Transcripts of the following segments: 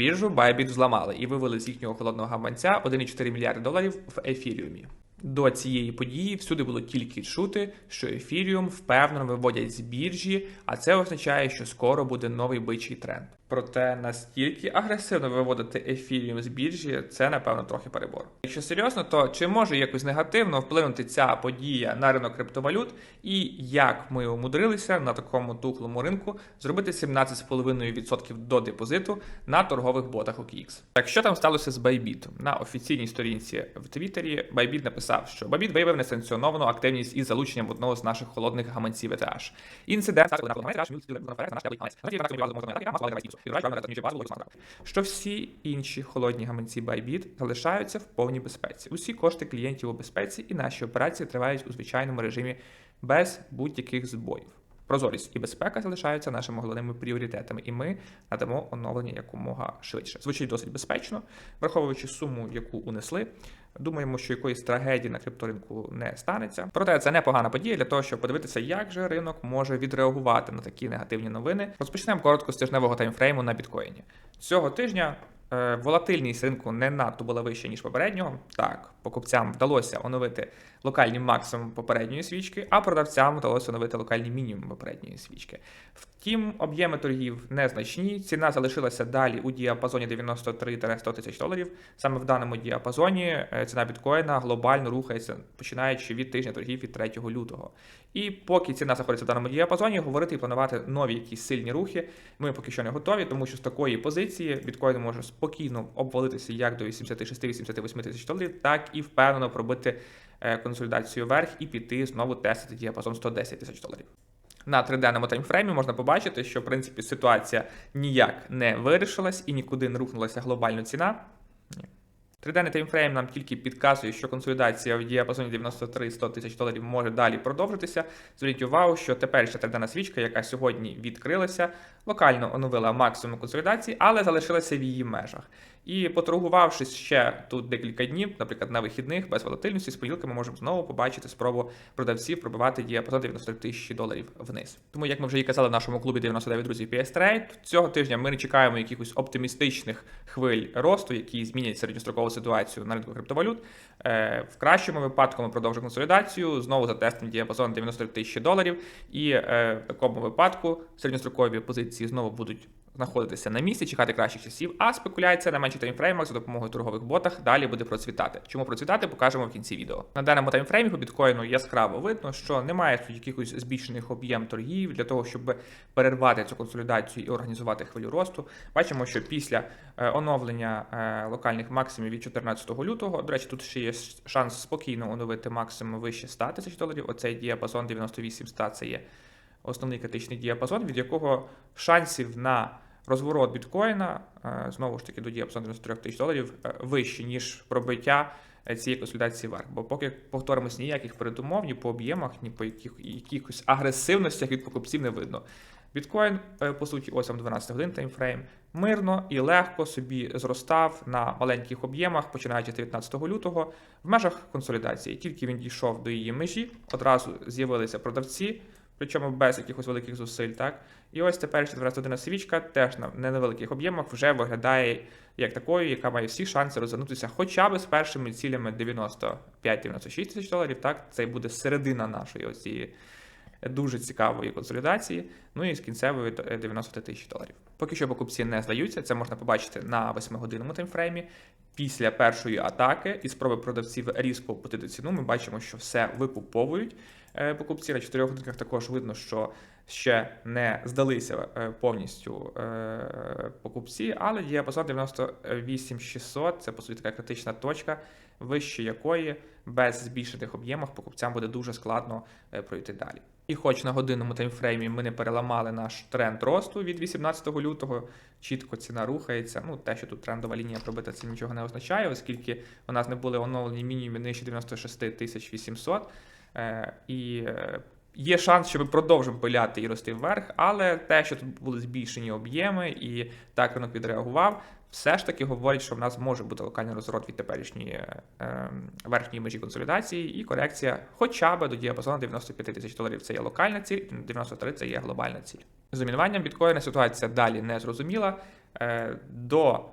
Біржу Bybit зламали і вивели з їхнього холодного гаманця 1,4 мільярди доларів в ефіріумі. До цієї події всюди було тільки чути, що ефіріум впевнено виводять з біржі, а це означає, що скоро буде новий бичий тренд. Проте настільки агресивно виводити ефіріум з біржі, це напевно трохи перебор. Якщо серйозно, то чи може якось негативно вплинути ця подія на ринок криптовалют, і як ми умудрилися на такому тухлому ринку зробити 17,5% до депозиту на торгових ботах OKX. Так що там сталося з Bybit? На офіційній сторінці в Твіттері Bybit написав, що Bybit виявив несанкціоновану активність із залученням одного з наших холодних гаманців ETH. Інцидент що всі інші холодні гаманці Bybit залишаються в повній безпеці. Усі кошти клієнтів у безпеці і наші операції тривають у звичайному режимі без будь-яких збоїв. Прозорість і безпека залишаються нашими головними пріоритетами, і ми надамо оновлення якомога швидше. Звучить досить безпечно, враховуючи суму, яку унесли. Думаємо, що якоїсь трагедії на крипторинку не станеться. Проте це непогана подія для того, щоб подивитися, як же ринок може відреагувати на такі негативні новини. Розпочнемо коротко з тижневого таймфрейму на біткоїні. Цього тижня е, волатильність ринку не надто була вища, ніж попереднього. Так, покупцям вдалося оновити локальний максимум попередньої свічки, а продавцям вдалося оновити локальний мінімум попередньої свічки. Втім, об'єми торгів незначні. Ціна залишилася далі у діапазоні 93-100 тисяч доларів. Саме в даному діапазоні е, ціна біткоїна глобально рухається, починаючи від тижня торгів від 3 лютого. І поки ціна знаходиться в даному діапазоні, говорити і планувати нові якісь сильні рухи. Ми поки що не готові, тому що з такої позиції біткоін може спокійно обвалитися як до 86-88 тисяч доларів, так і впевнено пробити е, консолідацію вверх і піти знову тестити діапазон 110 тисяч доларів. На триденному таймфреймі можна побачити, що в принципі ситуація ніяк не вирішилась і нікуди не рухнулася глобальна ціна. Триденний таймфрейм нам тільки підказує, що консолідація в діапазоні 93-100 тисяч доларів може далі продовжитися. Зверніть увагу, що теперішня триденна свічка, яка сьогодні відкрилася, локально оновила максимум консолідації, але залишилася в її межах. І поторгувавшись ще тут декілька днів, наприклад, на вихідних без волатильності, з поділками можемо знову побачити спробу продавців пробивати діапазон 93 тисячі доларів вниз. Тому, як ми вже і казали в нашому клубі 99 друзів PS Trade, цього тижня ми не чекаємо якихось оптимістичних хвиль росту, які змінять середньострокову ситуацію на ринку криптовалют. Е, В кращому випадку ми продовжимо консолідацію, знову затестимо діапазон 93 тисячі доларів, і е, в такому випадку середньострокові позиції знову будуть знаходитися на місці, чекати кращих часів, а спекуляція на менших таймфреймах за допомогою торгових ботах далі буде процвітати. Чому процвітати, покажемо в кінці відео. На даному таймфреймі по біткоїну яскраво видно, що немає тут якихось збільшених об'єм торгів для того, щоб перервати цю консолідацію і організувати хвилю росту. Бачимо, що після е, оновлення е, локальних максимумів від 14 лютого, до речі, тут ще є шанс спокійно оновити максимум вище 100 тисяч доларів. Оцей діапазон 98-100 це є основний критичний діапазон, від якого шансів на розворот біткоїна, е, знову ж таки, до діапазону 93 тисяч доларів е, вищі, ніж пробиття е, цієї консолідації вверх. Бо поки повторимось ніяких передумов, ні по об'ємах, ні по яких, якихось агресивностях від покупців не видно. Біткоін, по суті, ось вам 12 годин таймфрейм, мирно і легко собі зростав на маленьких об'ємах, починаючи з 19 лютого, в межах консолідації. Тільки він дійшов до її межі, одразу з'явилися продавці, причому без якихось великих зусиль. так. І ось тепер 14 свічка теж на невеликих об'ємах вже виглядає як такою, яка має всі шанси розвернутися хоча б з першими цілями 95-96 тисяч доларів. Так, це буде середина нашої оцієї дуже цікавої консолідації. Ну і з кінцевої 90 тисяч доларів. Поки що покупці не здаються, це можна побачити на 8-годинному таймфреймі. Після першої атаки і спроби продавців різко опустити ціну, ми бачимо, що все викуповують. Е, покупці на 4 годинках також видно, що ще не здалися е, повністю е, покупці, але діапазон 98600 це по суті така критична точка, вище якої без збільшених об'ємах покупцям буде дуже складно пройти далі. І хоч на годинному таймфреймі ми не переламали наш тренд росту від 18 лютого, чітко ціна рухається. Ну, те, що тут трендова лінія пробита, це нічого не означає, оскільки у нас не були оновлені мінімуми нижче 96 800. Е, і е, є шанс, що ми продовжимо пиляти і рости вверх, але те, що тут були збільшені об'єми, і так ринок відреагував, все ж таки говорить, що в нас може бути локальний розворот від теперішньої е, ем, верхньої межі консолідації і корекція хоча б до діапазону 95 тисяч доларів. Це є локальна ціль, 93 це є глобальна ціль. З домінуванням біткоїна ситуація далі не зрозуміла. Е, До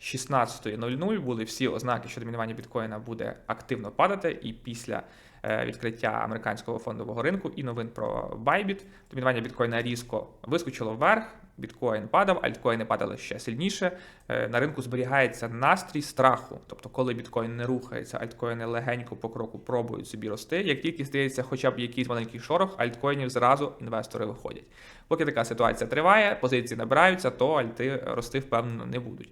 16.00 були всі ознаки, що домінування біткоїна буде активно падати, і після е, відкриття американського фондового ринку і новин про Bybit, домінування біткоїна різко вискочило вверх, біткоін падав, альткоїни падали ще сильніше. Е, На ринку зберігається настрій страху. Тобто, коли біткоін не рухається, альткоїни легенько по кроку пробують собі рости. Як тільки здається, хоча б якийсь маленький шорох, альткоїнів зразу інвестори виходять. Поки така ситуація триває, позиції набираються, то альти рости впевнено не будуть.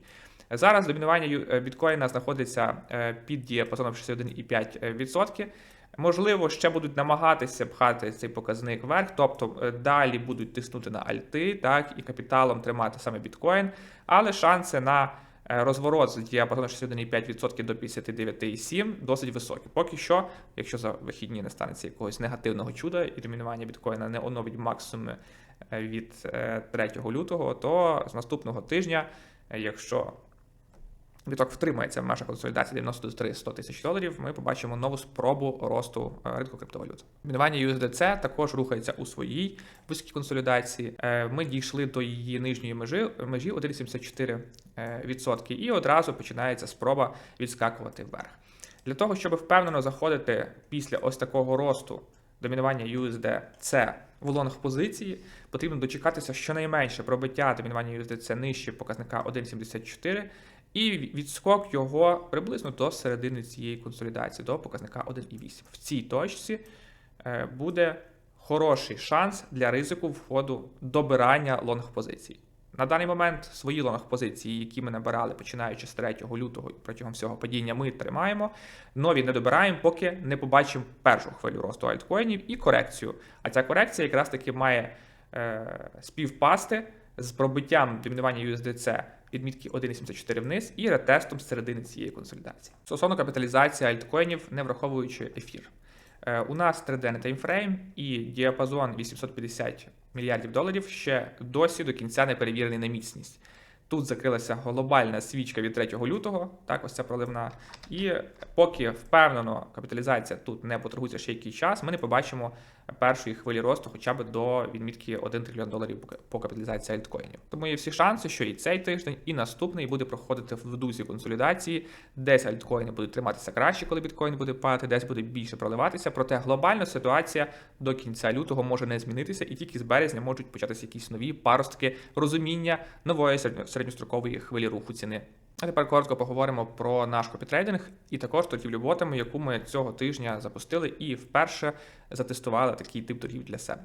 Зараз домінування е, біткоїна знаходиться е, під діапазоном 61,5%. Можливо, ще будуть намагатися пхати цей показник вверх, тобто е, далі будуть тиснути на альти, так і капіталом тримати саме біткоін, але шанси на розворот з діапазону 61,5% до 59,7% досить високі. Поки що, якщо за вихідні не станеться якогось негативного чуда і домінування біткоїна не оновить максимуми від е, 3 лютого, то з наступного тижня, якщо Біток втримається в межах консолідації 93-100 тисяч доларів. Ми побачимо нову спробу росту е, ринку криптовалют. Мінування USDC також рухається у своїй високій консолідації. Е, Ми дійшли до її нижньої межі межі 1,74% і одразу починається спроба відскакувати вверх. Для того, щоб впевнено заходити після ось такого росту домінування USDC в лонг позиції, потрібно дочекатися щонайменше пробиття домінування USDC нижче показника 1,74 і відскок його приблизно до середини цієї консолідації, до показника 1,8. В цій точці е, буде хороший шанс для ризику входу добирання лонг-позицій. На даний момент свої лонг-позиції, які ми набирали починаючи з 3 лютого протягом всього падіння, ми тримаємо. Нові не добираємо, поки не побачимо першу хвилю росту альткоїнів і корекцію. А ця корекція якраз таки має е, співпасти з пробиттям домінування USDC відмітки 1,74 вниз і ретестом середини цієї консолідації. Стосовно капіталізації альткоїнів, не враховуючи ефір. Е, У нас 3D таймфрейм і діапазон 850 мільярдів доларів ще досі до кінця не перевірений на міцність. Тут закрилася глобальна свічка від 3 лютого, так ось ця проливна. І поки впевнено капіталізація тут не поторгується ще який час, ми не побачимо першої хвилі росту хоча б до відмітки 1 трильйон доларів по капіталізації альткоїнів. Тому є всі шанси, що і цей тиждень, і наступний буде проходити в дусі консолідації. Десь альткоїни будуть триматися краще, коли біткоін буде падати, десь буде більше проливатися. Проте глобально ситуація до кінця лютого може не змінитися, і тільки з березня можуть початися якісь нові паростки розуміння нової середньо- середньострокової хвилі руху ціни. А тепер коротко поговоримо про наш копітрейдинг і також торгівлю ботами, яку ми цього тижня запустили і вперше затестували такий тип торгів для себе.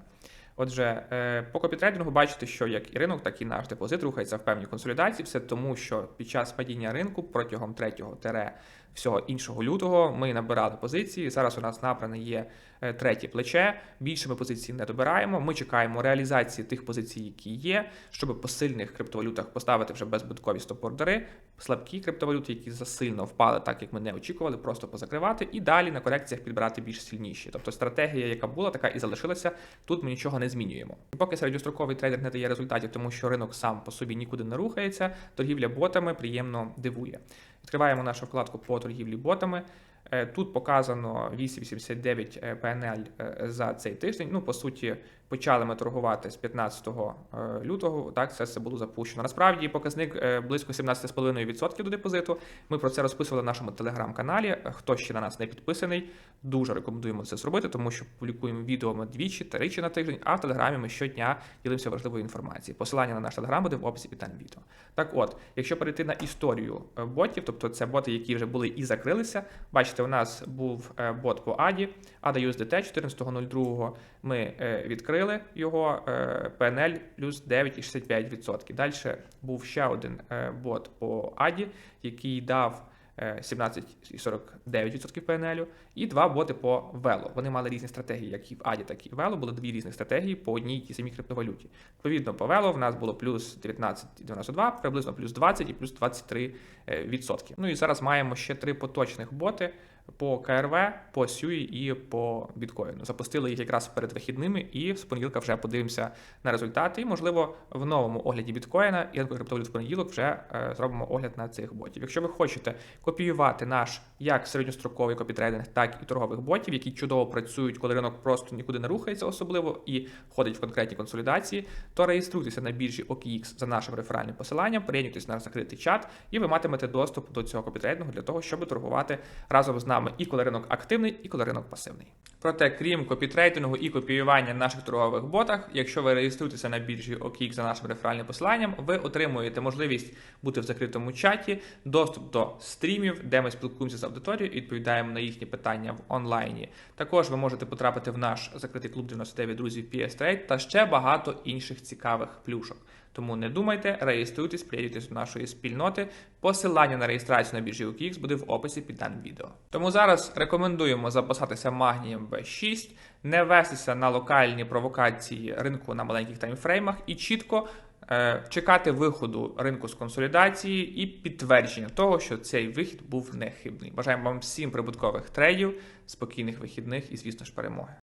Отже, е, по копітрейдингу бачите, що як і ринок, так і наш депозит рухається в певній консолідації. Все тому, що під час падіння ринку протягом 3 тере всього іншого лютого ми набирали позиції. Зараз у нас набране є третє плече. Більше ми позицій не добираємо. Ми чекаємо реалізації тих позицій, які є, щоб по сильних криптовалютах поставити вже безбиткові стоп-ордери, слабкі криптовалюти, які засильно впали, так як ми не очікували, просто позакривати, і далі на корекціях підбирати більш сильніші. Тобто стратегія, яка була, така і залишилася. Тут ми нічого не змінюємо. І поки середньостроковий трейдер не дає результатів, тому що ринок сам по собі нікуди не рухається. Торгівля ботами приємно дивує. Відкриваємо нашу вкладку по торгівлі ботами. Е, Тут показано 8,89 е, PNL е, за цей тиждень. Ну, по суті, почали ми торгувати з 15 е, лютого. Так, це все було запущено. Насправді показник е, близько 17,5% до депозиту. Ми про це розписували в нашому телеграм-каналі. Е, Хто ще на нас не підписаний, дуже рекомендуємо це зробити, тому що публікуємо відео ми двічі, тричі на тиждень, а в телеграмі ми щодня ділимося важливою інформацією. Посилання на наш телеграм буде в описі під даним відео. Так от, якщо перейти на історію ботів, тобто це боти, які вже були і закрилися. Бачите, у нас був бот по ADI, ADA USDT 14.02. Ми е, відкрили його е, PNL плюс 9,65%. Далі був ще один е, бот по ADI, який дав е, 17,49% PNL, і два боти по Velo. Вони мали різні стратегії, як і в ADI, так і в Velo. Були дві різні стратегії по одній і тій самій криптовалюті. Відповідно, по Velo в нас було плюс 19,92, приблизно плюс 20 і плюс 23 е, відсотки. Ну і зараз маємо ще три поточних боти. По КРВ, по Сюї і по біткоїну. Запустили їх якраз перед вихідними, і з понеділка вже подивимося на результати. І, можливо, в новому огляді біткоїна і криптовалют в понеділок вже е, зробимо огляд на цих ботів. Якщо ви хочете копіювати наш як середньостроковий копітрейдинг, так і торгових ботів, які чудово працюють, коли ринок просто нікуди не рухається, особливо і входить в конкретні консолідації, то реєструйтеся на біржі OKX за нашим реферальним посиланням, приєднуйтесь на закритий чат, і ви матимете доступ до цього копітрейдингу для того, щоб торгувати разом з нами і коли ринок активний, і коли ринок пасивний. Проте, крім копітрейдингу і копіювання наших торгових ботах, якщо ви реєструєтеся на біржі OKX за нашим реферальним посиланням, ви отримуєте можливість бути в закритому чаті, доступ до стрімів, де ми спілкуємося з аудиторією і відповідаємо на їхні питання в онлайні. Також ви можете потрапити в наш закритий клуб 99 друзів PS Trade та ще багато інших цікавих плюшок. Тому не думайте, реєструйтесь, приєднуйтесь до нашої спільноти. Посилання на реєстрацію на біржі OKX буде в описі під даним відео. Тому зараз рекомендуємо запасатися магнієм B6, не вестися на локальні провокації ринку на маленьких таймфреймах і чітко е, чекати виходу ринку з консолідації і підтвердження того, що цей вихід був нехибний. Бажаємо вам всім прибуткових трейдів, спокійних вихідних і, звісно ж, перемоги.